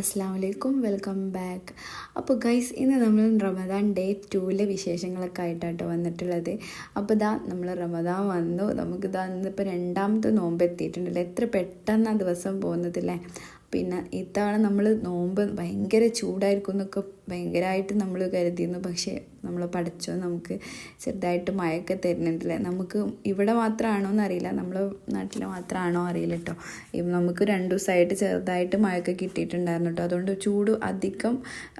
അസ്സാം വലൈക്കും welcome back അപ്പോൾ ഗൈസ് ഇന്ന് നമ്മൾ റമദാൻ ഡേ ടൂവിലെ വിശേഷങ്ങളൊക്കെ ആയിട്ടാണ് വന്നിട്ടുള്ളത്. അപ്പോൾ ഇതാ നമ്മൾ റമദാൻ വന്നു. നമുക്ക് ഇതാ ഇന്നിപ്പോൾ രണ്ടാമത്തെ നോമ്പ് എത്തിയിട്ടുണ്ടല്ലോ? എത്ര പെട്ടെന്ന് ആ ദിവസം പോകുന്നതില്ലേ? പിന്നെ ഇത്തവണ നമ്മൾ നോമ്പ് ഭയങ്കര ചൂടായിരിക്കും എന്നൊക്കെ ഭയങ്കരമായിട്ട് നമ്മൾ കരുതിയിരുന്നു. പക്ഷേ നമ്മൾ പഠിച്ചോ നമുക്ക് ചെറുതായിട്ട് മഴയൊക്കെ തരുന്നുണ്ടല്ലേ? നമുക്ക് ഇവിടെ മാത്രമാണോ എന്നറിയില്ല. നമ്മൾ നാട്ടിൽ മാത്രമാണോ അറിയില്ല കേട്ടോ. നമുക്ക് രണ്ട് ദിവസമായിട്ട് ചെറുതായിട്ട് മഴയൊക്കെ കിട്ടിയിട്ടുണ്ടായിരുന്നു കേട്ടോ. അതുകൊണ്ട് ചൂട് അധികം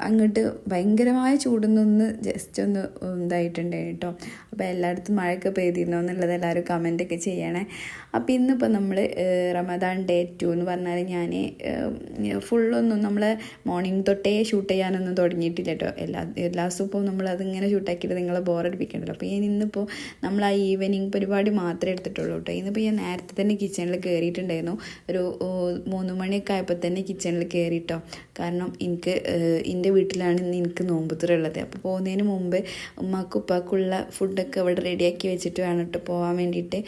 അങ്ങോട്ട് ഭയങ്കരമായ ചൂടൊന്നൊന്ന് ജസ്റ്റ് ഒന്ന് ഇതായിട്ടുണ്ടായി കേട്ടോ. അപ്പോൾ എല്ലായിടത്തും മഴയൊക്കെ പെയ്തിരുന്നോ എന്നുള്ളത് എല്ലാവരും കമന്റൊക്കെ ചെയ്യണേ. അപ്പോൾ ഇന്നിപ്പോൾ നമ്മൾ റമദാൻ ഡേ ടു എന്ന് പറഞ്ഞാൽ ഞാൻ ഫുള്ളൊന്നും നമ്മൾ മോർണിംഗ് തൊട്ടേ ഷൂട്ട് ചെയ്യാനൊന്നും തുടങ്ങിയിട്ടില്ല കേട്ടോ. എല്ലാ എല്ലാ ദിവസവും ഇപ്പോൾ അതിങ്ങനെ ഷൂട്ടാക്കിയിട്ട് നിങ്ങളെ ബോറടിപ്പിക്കണ്ടല്ലോ അപ്പോൾ ഞാൻ ഇന്നിപ്പോൾ നമ്മൾ ആ ഈവനിങ് പരിപാടി മാത്രമേ എടുത്തിട്ടുള്ളൂ കേട്ടോ ഇന്നിപ്പോൾ ഞാൻ നേരത്തെ തന്നെ കിച്ചണിൽ കയറിയിട്ടുണ്ടായിരുന്നു ഒരു മൂന്ന് മണിയൊക്കെ ആയപ്പോൾ തന്നെ കിച്ചണിൽ കയറിയിട്ടോ കാരണം എനിക്ക് എന്റെ വീട്ടിലാണ് ഇന്ന് എനിക്ക് നോമ്പുത്തുറ ഉള്ളത്. അപ്പോൾ പോകുന്നതിന് മുമ്പ് ഉമ്മാക്കും ഉപ്പാക്കുള്ള ഫുഡൊക്കെ അവിടെ റെഡിയാക്കി വെച്ചിട്ട് വേണം കേട്ടോ പോകാൻ വേണ്ടിയിട്ട്.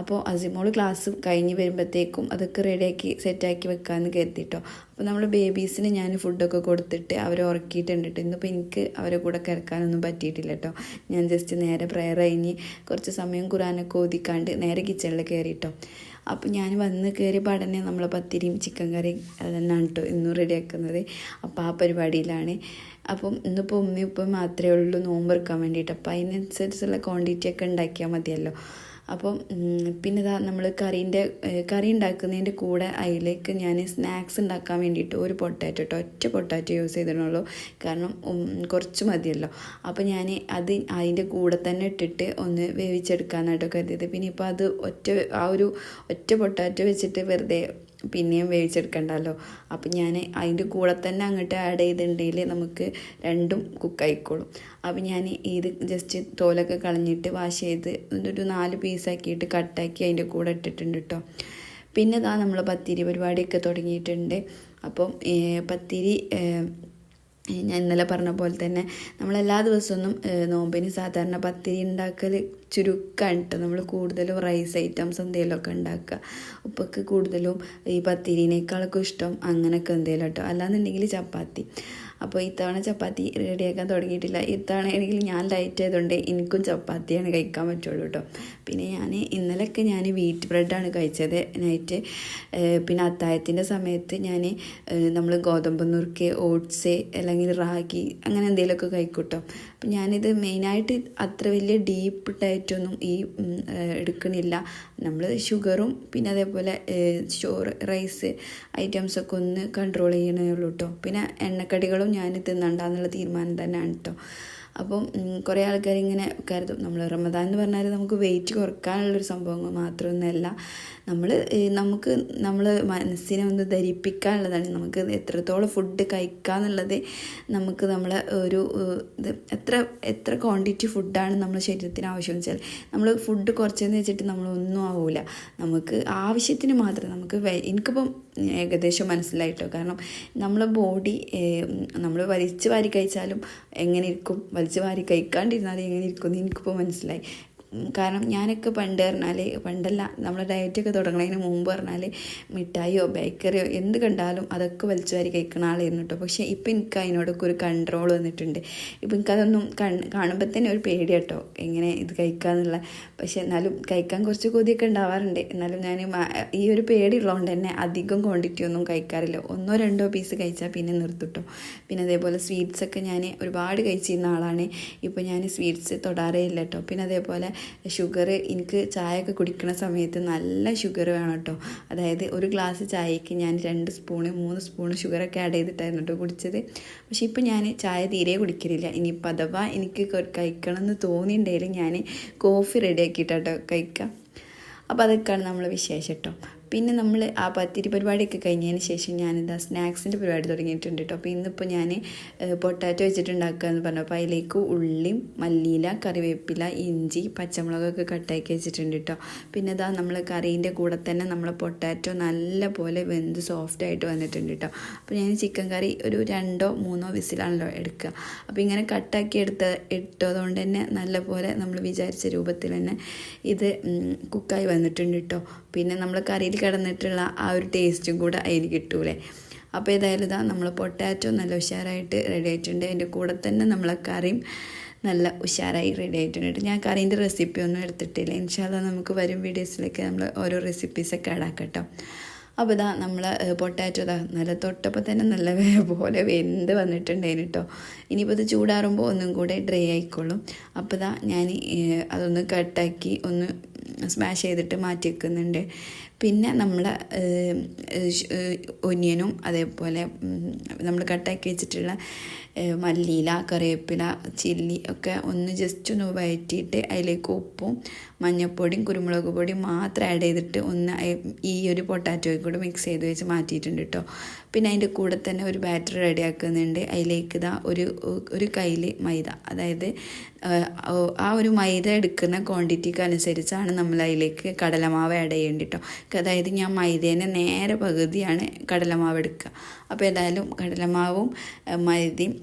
അപ്പോൾ അസിമോൾ ക്ലാസ് കഴിഞ്ഞ് വരുമ്പോഴത്തേക്കും അതൊക്കെ റെഡിയാക്കി സെറ്റാക്കി വെക്കാമെന്ന് കരുതിട്ടോ അപ്പോൾ നമ്മൾ ബേബീസിന് ഞാൻ ഫുഡൊക്കെ കൊടുത്തിട്ട് അവരെ ഉറക്കിയിട്ടുണ്ട് കേട്ടോ ഇന്നിപ്പോൾ എനിക്ക് അവരെ കൂടെ കിടക്കാനൊന്നും പറ്റിയിട്ടില്ല കേട്ടോ ഞാൻ ജസ്റ്റ് നേരെ പ്രയർ കഴിഞ്ഞ് കുറച്ച് സമയം ഖുറാനൊക്കെ ഓതിക്കാണ്ട് നേരെ കിച്ചണിൽ കയറിയിട്ടോ അപ്പോൾ ഞാൻ വന്ന് കയറിയ പാടന്നെ നമ്മൾ പത്തിരിയും ചിക്കൻ കറിയും അതെന്നാണ് കേട്ടോ ഇന്നും റെഡിയാക്കുന്നത് അപ്പോൾ ആ പരിപാടിയിലാണ്. അപ്പം ഇന്നിപ്പോൾ ഉമ്മയും ഉപ്പയും മാത്രമേ ഉള്ളൂ നോമ്പ് എടുക്കാൻ വേണ്ടിയിട്ട്. അപ്പോൾ അതിനനുസരിച്ചുള്ള ക്വാണ്ടിറ്റി ഒക്കെ ഉണ്ടാക്കിയാൽ മതിയല്ലോ. അപ്പം പിന്നെ ഇതാ നമ്മൾ കറീന്റെ കറി ഉണ്ടാക്കുന്നതിന്റെ കൂടെ അതിലേക്ക് ഞാൻ സ്നാക്സ് ഉണ്ടാക്കാൻ വേണ്ടിയിട്ട് ഒരു പൊട്ടാറ്റോ കേട്ടോ ഒറ്റ പൊട്ടാറ്റോ യൂസ് ചെയ്തിട്ടുള്ളൂ. കാരണം കുറച്ച് മതിയല്ലോ. അപ്പോൾ ഞാൻ അത് അതിന്റെ കൂടെ തന്നെ ഇട്ടിട്ട് ഒന്ന് വേവിച്ചെടുക്കാനായിട്ടോ കരുതിയത്. പിന്നെ ഇപ്പോൾ അത് ഒറ്റ ആ ഒരു ഒറ്റ പൊട്ടാറ്റോ വെച്ചിട്ട് വെറുതെ പിന്നെയും വേവിച്ചെടുക്കണ്ടല്ലോ. അപ്പം ഞാൻ അതിന്റെ കൂടെ തന്നെ അങ്ങോട്ട് ആഡ് ചെയ്തിട്ടുണ്ടെങ്കിൽ നമുക്ക് രണ്ടും കുക്കായിക്കോളും അപ്പം ഞാൻ ഇത് ജസ്റ്റ് തോലൊക്കെ കളഞ്ഞിട്ട് വാഷ് ചെയ്ത് ഒരു നാല് പീസാക്കിയിട്ട് കട്ടാക്കി അതിന്റെ കൂടെ ഇട്ടിട്ടുണ്ട് കേട്ടോ പിന്നെ ഇതാ നമ്മൾ പത്തിരി പരിപാടിയൊക്കെ തുടങ്ങിയിട്ടുണ്ട്. അപ്പം പത്തിരി ഞാൻ ഇന്നലെ പറഞ്ഞ പോലെ തന്നെ നമ്മൾ എല്ലാ ദിവസമൊന്നും നോമ്പിന് സാധാരണ പത്തിരി ഉണ്ടാക്കൽ ചുരുക്കമാണ് കേട്ടോ നമ്മൾ കൂടുതലും റൈസ് ഐറ്റംസ് എന്തെങ്കിലുമൊക്കെ ഉണ്ടാക്കുക. ഉപ്പൊക്കെ കൂടുതലും ഈ പത്തിരിനേക്കാളൊക്കെ ഇഷ്ടം അങ്ങനെയൊക്കെ എന്തെങ്കിലും കേട്ടോ അല്ലാന്നുണ്ടെങ്കിൽ ചപ്പാത്തി. അപ്പോൾ ഇത്തവണ ചപ്പാത്തി റെഡിയാക്കാൻ തുടങ്ങിയിട്ടില്ല. ഇത്തവണ ആണെങ്കിൽ ഞാൻ ലൈറ്റ് ആയതുകൊണ്ട് എനിക്കും ചപ്പാത്തിയാണ് കഴിക്കാൻ പറ്റുള്ളൂ കേട്ടോ പിന്നെ ഞാൻ ഇന്നലെയൊക്കെ ഞാൻ വീറ്റ് ബ്രെഡാണ് കഴിച്ചത് നൈറ്റ്. പിന്നെ അത്തായത്തിന്റെ സമയത്ത് ഞാൻ നമ്മൾ ഗോതമ്പ് നുറുക്ക് ഓട്സ് അല്ലെങ്കിൽ റാഗി അങ്ങനെ എന്തെങ്കിലുമൊക്കെ കഴിക്കൂട്ടോ. കേട്ടോ അപ്പം ഞാനിത് മെയിനായിട്ട് അത്ര വലിയ ഡീപ്പ് ഡയറ്റൊന്നും ഈ എടുക്കണില്ല. നമ്മൾ ഷുഗറും പിന്നെ അതേപോലെ ചോറ് റൈസ് ഐറ്റംസൊക്കെ ഒന്ന് കൺട്രോൾ ചെയ്യണേ ഉള്ളൂ കേട്ടോ പിന്നെ എണ്ണക്കടികളും ഞാൻ തിന്നണ്ടെന്നുള്ള തീരുമാനം തന്നെയാണ് കേട്ടോ അപ്പം കുറേ ആൾക്കാർ ഇങ്ങനെ കരുതും. നമ്മൾ റമദാൻ എന്ന് പറഞ്ഞാൽ നമുക്ക് വെയിറ്റ് കുറക്കാനുള്ളൊരു സംഭവങ്ങൾ മാത്രമൊന്നുമല്ല നമ്മൾ നമുക്ക് നമ്മൾ മനസ്സിനെ ഒന്ന് ധരിപ്പിക്കാനുള്ളതാണ്. നമുക്ക് എത്രത്തോളം ഫുഡ് കഴിക്കാന്നുള്ളത് നമുക്ക് നമ്മൾ ഒരു എത്ര എത്ര ക്വാണ്ടിറ്റി ഫുഡാണ് നമ്മുടെ ശരീരത്തിന് ആവശ്യം വെച്ചാൽ നമ്മൾ ഫുഡ് കുറച്ചെന്ന് വെച്ചിട്ട് നമ്മളൊന്നും ആവില്ല നമുക്ക് ആവശ്യത്തിന് മാത്രം നമുക്ക് എനിക്കിപ്പം ഏകദേശം മനസ്സിലായിട്ടോ? കാരണം നമ്മൾ ബോഡി നമ്മൾ വലിച്ചു വാരി കഴിച്ചാലും എങ്ങനെ ഇരിക്കും? വലിച്ചു വാരി കഴിക്കാണ്ടിരുന്നാലും എങ്ങനെ ഇരിക്കും എന്ന് എനിക്കിപ്പോൾ മനസ്സിലായി. കാരണം ഞാനൊക്കെ പണ്ട് പറഞ്ഞാൽ പണ്ടല്ല നമ്മൾ ഡയറ്റൊക്കെ തുടങ്ങുന്നതിന് മുമ്പ് പറഞ്ഞാൽ മിഠായിയോ ബേക്കറിയോ എന്ത് കണ്ടാലും അതൊക്കെ വലിച്ചു വാരി കഴിക്കുന്ന ആളായിരുന്നു കേട്ടോ പക്ഷേ ഇപ്പം എനിക്ക് അതിനോടൊക്കെ ഒരു കൺട്രോൾ വന്നിട്ടുണ്ട്. ഇപ്പം എനിക്കതൊന്നും കൺ കാണുമ്പോൾ തന്നെ ഒരു പേടി കേട്ടോ എങ്ങനെ ഇത് കഴിക്കാന്നുള്ള പക്ഷേ എന്നാലും കഴിക്കാൻ കുറച്ച് കൊതിയൊക്കെ ഉണ്ടാവാറുണ്ട്. എന്നാലും ഞാൻ ഈ ഒരു പേടി ഉള്ളതുകൊണ്ട് തന്നെ അധികം ക്വാണ്ടിറ്റി ഒന്നും കഴിക്കാറില്ല. ഒന്നോ രണ്ടോ പീസ് കഴിച്ചാൽ പിന്നെ നിർത്തിട്ടോ പിന്നെ അതേപോലെ സ്വീറ്റ്സൊക്കെ ഞാൻ ഒരുപാട് കഴിച്ചിരുന്ന ആളാണ്. ഇപ്പോൾ ഞാൻ സ്വീറ്റ്സ് തൊടാറേ ഇല്ല കേട്ടോ പിന്നെ അതേപോലെ ഷുഗർ എനിക്ക് ചായയൊക്കെ കുടിക്കുന്ന സമയത്ത് നല്ല ഷുഗർ വേണം കേട്ടോ. അതായത് ഒരു ഗ്ലാസ് ചായക്ക് ഞാൻ രണ്ട് സ്പൂണ് മൂന്ന് സ്പൂണ് ഷുഗറൊക്കെ ആഡ് ചെയ്തിട്ടായിരുന്നു കേട്ടോ കുടിച്ചത്. പക്ഷേ ഇപ്പം ഞാൻ ചായ തീരെ കുടിക്കലില്ല. ഇനിയിപ്പോൾ അഥവാ എനിക്ക് കഴിക്കണം എന്ന് തോന്നിയിട്ടുണ്ടെങ്കിൽ ഞാൻ കോഫി റെഡിയാക്കിയിട്ടോ കഴിക്കാം അപ്പോൾ അതൊക്കെയാണ് നമ്മൾ വിശേഷം കേട്ടോ. പിന്നെ നമ്മൾ ആ പത്തിരി പരിപാടിയൊക്കെ കഴിഞ്ഞതിന് ശേഷം ഞാനിതാ സ്നാക്സിന്റെ പരിപാടി തുടങ്ങിയിട്ടുണ്ട് കേട്ടോ അപ്പോൾ ഇന്നിപ്പോൾ ഞാൻ പൊട്ടാറ്റോ വെച്ചിട്ടുണ്ടാക്കുക എന്ന് പറഞ്ഞു. അപ്പോൾ അതിലേക്ക് ഉള്ളിയും മല്ലിയില കറിവേപ്പില ഇഞ്ചി പച്ചമുളകൊക്കെ കട്ടാക്കി വെച്ചിട്ടുണ്ട് കേട്ടോ പിന്നെ ഇതാ നമ്മൾ കറീന്റെ കൂടെ തന്നെ നമ്മൾ പൊട്ടാറ്റോ നല്ല പോലെ വെന്ത് സോഫ്റ്റ് ആയിട്ട് വന്നിട്ടുണ്ട് കേട്ടോ അപ്പോൾ ഞാൻ ചിക്കൻ കറി ഒരു രണ്ടോ മൂന്നോ വിസിലാണല്ലോ എടുക്കുക. അപ്പോൾ ഇങ്ങനെ കട്ടാക്കി എടുത്ത ഇട്ടതുകൊണ്ട് തന്നെ നല്ല പോലെ നമ്മൾ വിചാരിച്ച രൂപത്തിൽ തന്നെ ഇത് കുക്കായി വന്നിട്ടുണ്ട് കേട്ടോ പിന്നെ നമ്മൾ കറിയിൽ കിടന്നിട്ടുള്ള ആ ഒരു ടേസ്റ്റും കൂടെ അതിൽ കിട്ടൂലേ. അപ്പോൾ ഏതായാലും ഇതാ നമ്മൾ പൊട്ടാറ്റോ നല്ല ഉഷാറായിട്ട് റെഡി ആയിട്ടുണ്ട്. അതിന്റെ കൂടെ തന്നെ നമ്മളെ കറിയും നല്ല ഉഷാറായി റെഡി ആയിട്ടുണ്ട് ഞാൻ കറീന്റെ റെസിപ്പി ഒന്നും എടുത്തിട്ടില്ല. ഇൻഷാല്ല നമുക്ക് വരും വീഡിയോസിലേക്ക് നമ്മൾ ഓരോ റെസിപ്പീസൊക്കെ ഇടാക്കട്ടോ അപ്പോൾ ഇതാ നമ്മൾ പൊട്ടാറ്റോ ഇതാ നല്ല തൊട്ടപ്പോൾ തന്നെ നല്ല പോലെ വെന്ത് വന്നിട്ടുണ്ടായിന് കേട്ടോ. ഇനിയിപ്പോൾ ഇത് ചൂടാറുമ്പോൾ ഒന്നും കൂടെ ഡ്രൈ ആയിക്കോളും. അപ്പോൾ ഇതാ ഞാൻ അതൊന്ന് കട്ടാക്കി ഒന്ന് സ്മാഷ് ചെയ്തിട്ട് മാറ്റി വെക്കുന്നുണ്ട് പിന്നെ നമ്മൾ ഒനിയനും അതേപോലെ നമ്മൾ കട്ടാക്കി വെച്ചിട്ടുള്ള മല്ലിയില കറിവേപ്പില ചില്ലി ഒക്കെ ഒന്ന് ജസ്റ്റ് ഒന്ന് വഴറ്റിയിട്ട് അതിലേക്ക് ഉപ്പും മഞ്ഞൾപ്പൊടിയും കുരുമുളക് പൊടിയും മാത്രം ആഡ് ചെയ്തിട്ട് ഒന്ന് ഈ ഒരു പൊട്ടാറ്റോയും കൂടെ മിക്സ് ചെയ്ത് വെച്ച് മാറ്റിയിട്ടുണ്ട് കേട്ടോ പിന്നെ അതിന്റെ കൂടെ തന്നെ ഒരു ബാറ്റർ റെഡി ആക്കുന്നുണ്ട്. അതിലേക്ക് ഇതാ ഒരു ഒരു കയ്യിൽ മൈദ. അതായത് ആ, ഒരു മൈദ എടുക്കുന്ന ക്വാണ്ടിറ്റിക്ക് അനുസരിച്ചാണ് നമ്മൾ അതിലേക്ക് കടലമാവ് ആഡ് ചെയ്യേണ്ടി കേട്ടോ അതായത് ഞാൻ മൈദേനെ നേരെ പകുതിയാണ് കടലമാവ് എടുക്കുക. അപ്പോൾ ഏതായാലും കടലമാവും മൈദയും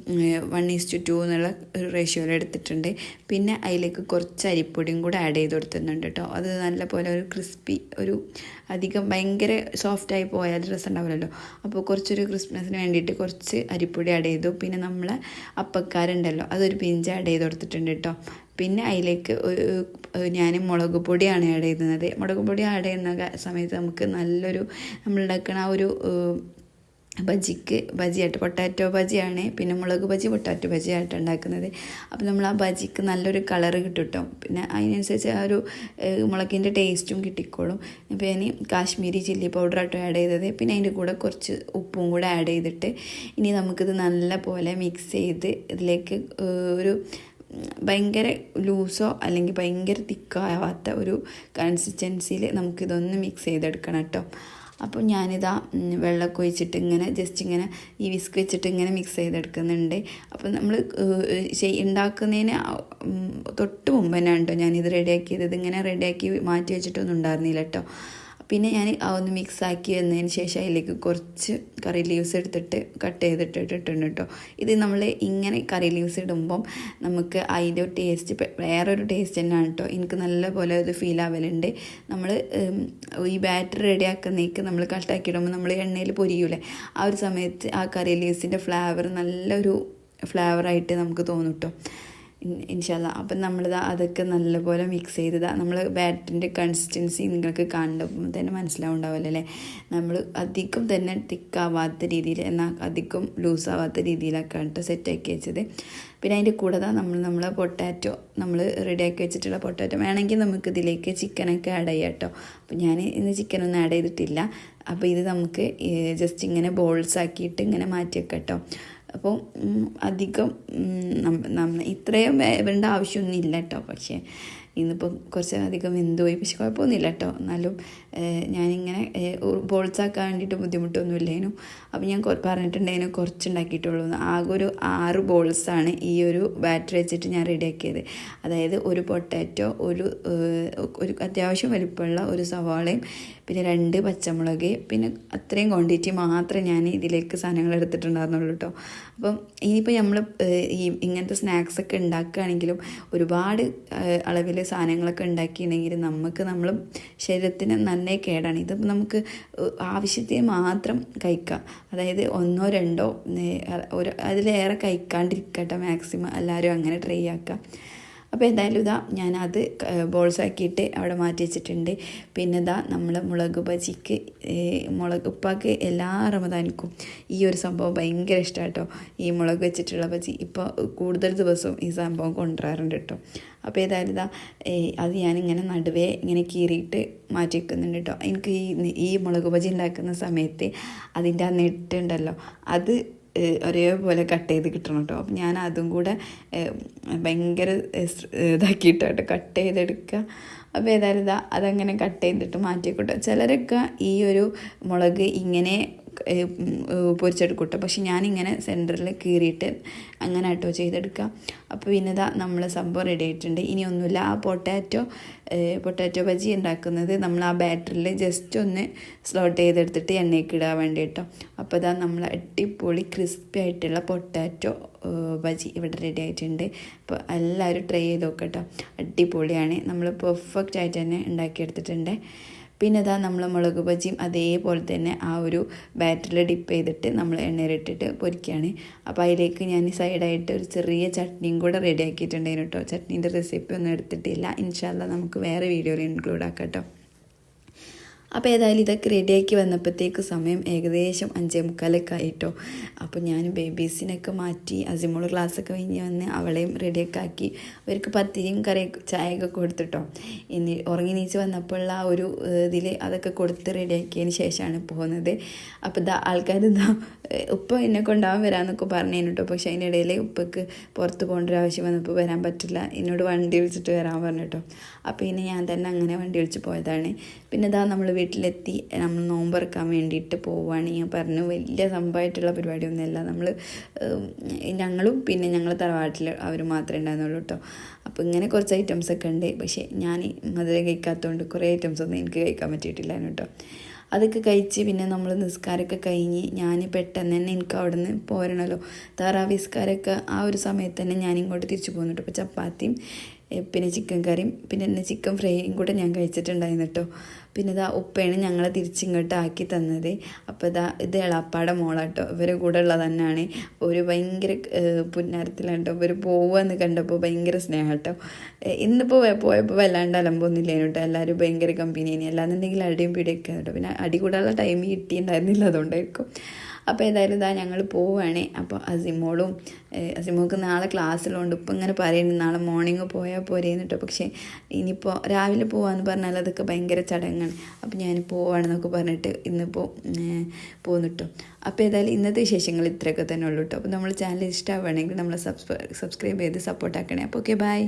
വൺ ഈസ് ടു എന്നുള്ള ഒരു റേഷ്യോയിൽ എടുത്തിട്ടുണ്ട്. പിന്നെ അതിലേക്ക് കുറച്ച് അരിപ്പൊടിയും കൂടെ ആഡ് ചെയ്ത് കൊടുത്തിട്ടുണ്ട് കേട്ടോ അത് നല്ലപോലെ ഒരു ക്രിസ്പി ഒരു അധികം ഭയങ്കര സോഫ്റ്റായി പോയാൽ ഡ്രസ്സ് ഉണ്ടാവില്ലല്ലോ അപ്പോൾ കുറച്ചൊരു ക്രിസ്മസിന് വേണ്ടിയിട്ട് കുറച്ച് അരിപ്പൊടി ആഡ് ചെയ്തു. പിന്നെ നമ്മൾ അപ്പക്കാരുണ്ടല്ലോ അതൊരു പിഞ്ച് ആഡ് ചെയ്ത് കൊടുത്തിട്ടുണ്ട് കേട്ടോ പിന്നെ അതിലേക്ക് ഞാൻ മുളക് പൊടിയാണ് ആഡ് ചെയ്യുന്നത് മുളക് പൊടി ആഡ് ചെയ്യുന്ന സമയത്ത് നമുക്ക് നല്ലൊരു നമ്മളുണ്ടാക്കുന്ന ആ ഒരു ബജിക്ക് ബജിയായിട്ട് പൊട്ടാറ്റോ ബജിയാണ് പിന്നെ മുളക് ബജി പൊട്ടാറ്റോ ബജിയായിട്ട് ഉണ്ടാക്കുന്നത്. അപ്പോൾ നമ്മൾ ആ ബജിക്ക് നല്ലൊരു കളർ കിട്ടും പിന്നെ അതിനനുസരിച്ച് ആ ഒരു മുളകിന്റെ ടേസ്റ്റും കിട്ടിക്കോളും. ഇപ്പോൾ ഇനി കാശ്മീരി ചില്ലി പൗഡർ ആട്ടോ ആഡ് ചെയ്തത്. പിന്നെ അതിന്റെ കൂടെ കുറച്ച് ഉപ്പും കൂടെ ആഡ് ചെയ്തിട്ട് ഇനി നമുക്കിത് നല്ല പോലെ മിക്സ് ചെയ്ത് ഇതിലേക്ക് ഒരു ഭയങ്കര ലൂസോ അല്ലെങ്കിൽ ഭയങ്കര തിക്കോ ആവാത്ത ഒരു കൺസിസ്റ്റൻസിയിൽ നമുക്കിതൊന്ന് മിക്സ് ചെയ്തെടുക്കണം കേട്ടോ. അപ്പോൾ ഞാനിതാ വെള്ളമൊക്കെ ഒഴിച്ചിട്ട് ഇങ്ങനെ ജസ്റ്റ് ഇങ്ങനെ ഈ വിസ്ക് വെച്ചിട്ട് ഇങ്ങനെ മിക്സ് ചെയ്തെടുക്കുന്നുണ്ട്. അപ്പോൾ നമ്മൾ ഉണ്ടാക്കുന്നതിന് തൊട്ട് മുമ്പ് തന്നെ കേട്ടോ ഞാനിത് റെഡിയാക്കിയത് ഇതിങ്ങനെ റെഡിയാക്കി മാറ്റി വെച്ചിട്ടൊന്നും ഉണ്ടായിരുന്നില്ല കേട്ടോ പിന്നെ ഞാൻ ഒന്ന് മിക്സ് ആക്കി വന്നതിന് ശേഷം അതിലേക്ക് കുറച്ച് കറി ലീവ്സ് എടുത്തിട്ട് കട്ട് ചെയ്തിട്ട് ഇട്ടിട്ടുണ്ട് കേട്ടോ. ഇത് നമ്മൾ ഇങ്ങനെ കറി ലീവ്സ് ഇടുമ്പം നമുക്ക് അതിന്റെ ഒരു ടേസ്റ്റ് വേറൊരു ടേസ്റ്റ് തന്നെയാണ് കേട്ടോ. എനിക്ക് നല്ലപോലെ ഒരു ഫീൽ ആവലുണ്ട്. നമ്മൾ ഈ ബാറ്റർ റെഡി ആക്കുന്നേക്ക് നമ്മൾ കട്ടാക്കി ഇടുമ്പോൾ നമ്മൾ എണ്ണയിൽ പൊരിയൂലേ? ആ ഒരു സമയത്ത് ആ കറി ലീവ്സിന്റെ ഫ്ലേവർ നല്ലൊരു ഫ്ലേവറായിട്ട് നമുക്ക് തോന്നും കേട്ടോ. ഇൻഷാല്ല അപ്പം നമ്മളിതാ അതൊക്കെ നല്ലപോലെ മിക്സ് ചെയ്തതാ നമ്മൾ ബാറ്ററിന്റെ കൺസിസ്റ്റൻസി നിങ്ങൾക്ക് കണ്ടപ്പോൾ തന്നെ മനസ്സിലാവുണ്ടാവില്ല അല്ലേ? നമ്മൾ അധികം തന്നെ തിക്കാവാത്ത രീതിയിൽ എന്നാൽ അധികം ലൂസ് ആവാത്ത രീതിയിലൊക്കെ കേട്ടോ സെറ്റാക്കി വെച്ചത്. പിന്നെ അതിന്റെ കൂടെ തന്നെ നമ്മൾ നമ്മളെ പൊട്ടാറ്റോ നമ്മൾ റെഡിയാക്കി വെച്ചിട്ടുള്ള പൊട്ടാറ്റോ വേണമെങ്കിൽ നമുക്ക് ഇതിലേക്ക് ചിക്കനൊക്കെ ആഡ് ചെയ്യാം കേട്ടോ അപ്പോൾ ഞാൻ ഇന്ന് ചിക്കനൊന്നും ആഡ് ചെയ്തിട്ടില്ല. അപ്പോൾ ഇത് നമുക്ക് ജസ്റ്റ് ഇങ്ങനെ ബോൾസ് ആക്കിയിട്ട് ഇങ്ങനെ മാറ്റിയൊക്കെ കേട്ടോ അപ്പോൾ അധികം ഇത്രയും വേണ്ട ആവശ്യമൊന്നും ഇല്ല കേട്ടോ പക്ഷേ ഇന്നിപ്പോൾ കുറച്ചധികം അധികം വെന്ത് പോയി പക്ഷെ കുഴപ്പമൊന്നുമില്ല കേട്ടോ. എന്നാലും ഞാനിങ്ങനെ ബോൾസാക്കാൻ വേണ്ടിയിട്ട് ബുദ്ധിമുട്ടൊന്നുമില്ലേനു. അപ്പോൾ ഞാൻ പറഞ്ഞിട്ടുണ്ടായിരുന്നു കുറച്ച് ഉണ്ടാക്കിയിട്ടുള്ളൂ ആകെ ഒരു ആറ് ബോൾസാണ് ഈ ഒരു ബാറ്ററി വെച്ചിട്ട് ഞാൻ റെഡിയാക്കിയത്. അതായത് ഒരു പൊട്ടാറ്റോ ഒരു ഒരു അത്യാവശ്യം വലിപ്പമുള്ള ഒരു സവാളയും പിന്നെ രണ്ട് പച്ചമുളക് പിന്നെ അത്രയും ക്വാണ്ടിറ്റി മാത്രമേ ഞാൻ ഇതിലേക്ക് സാധനങ്ങൾ എടുത്തിട്ടുണ്ടായിരുന്നുള്ളൂ കേട്ടോ. അപ്പം ഇനിയിപ്പോൾ നമ്മൾ ഈ ഇങ്ങനത്തെ സ്നാക്സൊക്കെ ഉണ്ടാക്കുകയാണെങ്കിലും ഒരുപാട് അളവിൽ സാധനങ്ങളൊക്കെ ഉണ്ടാക്കിയിട്ടുണ്ടെങ്കിൽ നമുക്ക് നമ്മൾ ശരീരത്തിന് നന്നേ കേടാണ്. ഇത് നമുക്ക് ആവശ്യത്തെ ആവശ്യത്തിന് മാത്രം കഴിക്കാം. അതായത് ഒന്നോ രണ്ടോ ഒരു അതിലേറെ കഴിക്കാണ്ടിരിക്കട്ടെ മാക്സിമം എല്ലാവരും അങ്ങനെ ട്രൈ ആക്കുക അപ്പോൾ എന്തായാലും ഇതാ ഞാനത് ബോൾസാക്കിയിട്ട് അവിടെ മാറ്റി വെച്ചിട്ടുണ്ട്. പിന്നെ ഇതാ നമ്മൾ മുളക് ബജിക്ക് മുളക് ഉപ്പാക്ക് എല്ലാ റമദാനിക്കും ഈ ഒരു സംഭവം ഭയങ്കര ഇഷ്ടമാണ് കേട്ടോ ഈ മുളക് വെച്ചിട്ടുള്ള ബജി. ഇപ്പോൾ കൂടുതൽ ദിവസവും ഈ സംഭവം കൊണ്ടുവരാറുണ്ട് കേട്ടോ. അപ്പോൾ ഏതായാലും ഇതാ അത് ഞാനിങ്ങനെ നടുവേ ഇങ്ങനെ കീറിയിട്ട് മാറ്റി വെക്കുന്നുണ്ട് കേട്ടോ. എനിക്ക് ഈ ഈ മുളക് ബജി ഉണ്ടാക്കുന്ന സമയത്ത് അതിന്റെ ആ നെട്ടുണ്ടല്ലോ അത് ഒരേപോലെ കട്ട് ചെയ്ത് കിട്ടണം കേട്ടോ അപ്പം ഞാൻ അതും കൂടെ ഭയങ്കര ഏഹ് സ് ഇതാക്കിയിട്ടോ കട്ട് ചെയ്തെടുക്കുക. അപ്പോൾ ഏതായാലും ഇതാ അതങ്ങനെ കട്ട് ചെയ്തിട്ട് മാറ്റിക്കോട്ടെ. ചിലരൊക്കെ ഈ ഒരു മുളക് ഇങ്ങനെ പൊരിച്ചെടുക്കും കേട്ടോ പക്ഷെ ഞാനിങ്ങനെ സെന്ററിൽ കീറിയിട്ട് അങ്ങനെ ആട്ടോ ചെയ്തെടുക്കുക അപ്പോൾ പിന്നെ ഇതാ നമ്മൾ സംഭവം റെഡി ആയിട്ടുണ്ട്. ഇനി ഒന്നുമില്ല. ആ പൊട്ടാറ്റോ പൊട്ടാറ്റോ ബജി ഉണ്ടാക്കുന്നത് നമ്മൾ ആ ബാറ്ററിൽ ജസ്റ്റ് ഒന്ന് സ്ലോട്ട് ചെയ്തെടുത്തിട്ട് എണ്ണയ്ക്ക് ഇടാൻ വേണ്ടി കേട്ടോ അപ്പോൾ ഇതാ നമ്മൾ അടിപൊളി ക്രിസ്പി ആയിട്ടുള്ള പൊട്ടാറ്റോ ബജി ഇവിടെ റെഡി ആയിട്ടുണ്ട്. അപ്പോൾ എല്ലാവരും ട്രൈ ചെയ്ത് നോക്കട്ടോ അടിപൊളിയാണ്. നമ്മൾ പെർഫെക്റ്റ് ആയിട്ട് തന്നെ ഉണ്ടാക്കിയെടുത്തിട്ടുണ്ട്. പിന്നെ ഇതാ നമ്മൾ മുളക് ബജിയും അതേപോലെ തന്നെ ആ ഒരു ബാറ്ററിൽ ഡിപ്പ് ചെയ്തിട്ട് നമ്മൾ എണ്ണയിലിട്ടിട്ട് പൊരിക്കുകയാണ്. അപ്പോൾ അതിലേക്ക് ഞാൻ സൈഡായിട്ട് ഒരു ചെറിയ ചട്നിയും കൂടെ റെഡി ആക്കിയിട്ടുണ്ടായിരുന്നു കേട്ടോ. ചട്നീന്റെ റെസിപ്പി ഒന്നും എടുത്തിട്ടില്ല. ഇൻഷാല്ല നമുക്ക് വേറെ വീഡിയോയിൽ ഇൻക്ലൂഡ് ആക്കാം കേട്ടോ. അപ്പോൾ ഏതായാലും ഇതൊക്കെ റെഡിയാക്കി വന്നപ്പോഴത്തേക്ക് സമയം ഏകദേശം അഞ്ചേ മുക്കാലൊക്കെ ആയിട്ടോ. അപ്പോൾ ഞാൻ ബേബീസിനൊക്കെ മാറ്റി അസിമോൾ ക്ലാസ്സൊക്കെ കഴിഞ്ഞ് വന്ന് അവളെയും റെഡിയൊക്കെ ആക്കി അവർക്ക് പത്തിരിയും കറിയൊക്കെ ചായയൊക്കെ കൊടുത്തിട്ടോ. ഇനി ഉറങ്ങി നീച്ച് വന്നപ്പോഴുള്ള ആ ഒരു ഇതിൽ അതൊക്കെ കൊടുത്ത് റെഡിയാക്കിയതിന് ശേഷമാണ് പോകുന്നത്. അപ്പോൾ ഇതാ ആൾക്കാർ ഇതാ ഉപ്പ എന്നെ കൊണ്ടാവാൻ വരാമെന്നൊക്കെ പറഞ്ഞു കേട്ടോ പക്ഷേ അതിന്റെ ഇടയിൽ ഉപ്പക്ക് പുറത്ത് പോകേണ്ട ഒരു ആവശ്യം വന്നപ്പോൾ വരാൻ പറ്റില്ല. എന്നോട് വണ്ടി വിളിച്ചിട്ട് വരാൻ പറഞ്ഞു കേട്ടോ അപ്പോൾ ഇനി ഞാൻ തന്നെ അങ്ങനെ വണ്ടി വിളിച്ച് പോയതാണ്. പിന്നെ ഇതാ നമ്മൾ വീട്ടിലെത്തി. നമ്മൾ നോമ്പറക്കാൻ വേണ്ടിയിട്ട് പോവുകയാണ് ഞാൻ പറഞ്ഞു വലിയ സംഭവമായിട്ടുള്ള പരിപാടിയൊന്നുമല്ല. നമ്മൾ ഞങ്ങളും പിന്നെ ഞങ്ങൾ തറവാട്ടിൽ അവർ മാത്രമേ ഉണ്ടായിരുന്നുള്ളൂ കേട്ടോ അപ്പോൾ ഇങ്ങനെ കുറച്ച് ഐറ്റംസ് ഒക്കെ ഉണ്ട്. പക്ഷേ ഞാൻ മധുരം കഴിക്കാത്തതുകൊണ്ട് കുറേ ഐറ്റംസ് ഒന്നും എനിക്ക് കഴിക്കാൻ പറ്റിയിട്ടില്ലായിരുന്നു കേട്ടോ അതൊക്കെ കഴിച്ച് പിന്നെ നമ്മൾ നിസ്കാരമൊക്കെ കഴിഞ്ഞ് ഞാൻ പെട്ടെന്ന് തന്നെ എനിക്ക് അവിടെ നിന്ന് പോരണമല്ലോ താറാവിസ്കാരമൊക്കെ ആ ഒരു സമയത്ത് തന്നെ ഞാൻ ഇങ്ങോട്ട് തിരിച്ചു പോകുന്നുണ്ട് അപ്പോൾ ചപ്പാത്തിയും പിന്നെ ചിക്കൻ കറിയും പിന്നെ എന്നെ ചിക്കൻ ഫ്രൈയും കൂടെ ഞാൻ കഴിച്ചിട്ടുണ്ടായിരുന്നു കേട്ടോ. പിന്നെ ഇതാ ഉപ്പയാണ് ഞങ്ങളെ തിരിച്ചിങ്ങോട്ട് ആക്കി തന്നത്. അപ്പോൾ ഇതാ ഇത് എളാപ്പാടെ മോളാട്ടോ. ഇവരെ കൂടെ ഉള്ളത് തന്നെയാണ്. ഒരു ഭയങ്കര പുന്നാരത്തിലാണ് കേട്ടോ ഇവർ പോവുകയെന്ന് കണ്ടപ്പോൾ ഭയങ്കര സ്നേഹം കേട്ടോ. ഇന്നിപ്പോൾ പോയപ്പോൾ വല്ലാണ്ട് അലമ്പൊന്നുമില്ലേനു കേട്ടോ. എല്ലാവരും ഭയങ്കര കമ്പനിയാണ് അല്ലാന്നുണ്ടെങ്കിൽ അടിയും പിടിയൊക്കെ കേട്ടോ. പിന്നെ അടി കൂടാനുള്ള ടൈം കിട്ടിയിട്ടുണ്ടായിരുന്നില്ല അതുകൊണ്ടായിരിക്കും. അപ്പോൾ ഏതായാലും ഇതാ ഞങ്ങൾ പോവുകയാണ് അപ്പോൾ അസിമോളും അസിമോൾക്ക് നാളെ ക്ലാസ്സിലുണ്ട് ഇപ്പം ഇങ്ങനെ പറയുന്നു നാളെ മോർണിംഗ് പോയാൽ പോരേന്ന് പക്ഷേ ഇനിയിപ്പോൾ രാവിലെ പോകാമെന്ന് പറഞ്ഞാൽ അതൊക്കെ ഭയങ്കര ചടങ്ങാണ്. അപ്പോൾ ഞാൻ പോവാണെന്നൊക്കെ പറഞ്ഞിട്ട് ഇന്നിപ്പോൾ പോന്നിട്ടോ. അപ്പോൾ ഏതായാലും ഇന്നത്തെ വിശേഷങ്ങൾ ഇത്രയൊക്കെ തന്നെ ഉള്ളൂ കേട്ടോ അപ്പോൾ നമ്മൾ ചാനൽ ഇഷ്ടമാവുകയാണെങ്കിൽ നമ്മൾ സബ്സ്ക്രൈബ് ചെയ്ത് സപ്പോർട്ട് ആക്കണേ. അപ്പോൾ ഓക്കെ ബൈ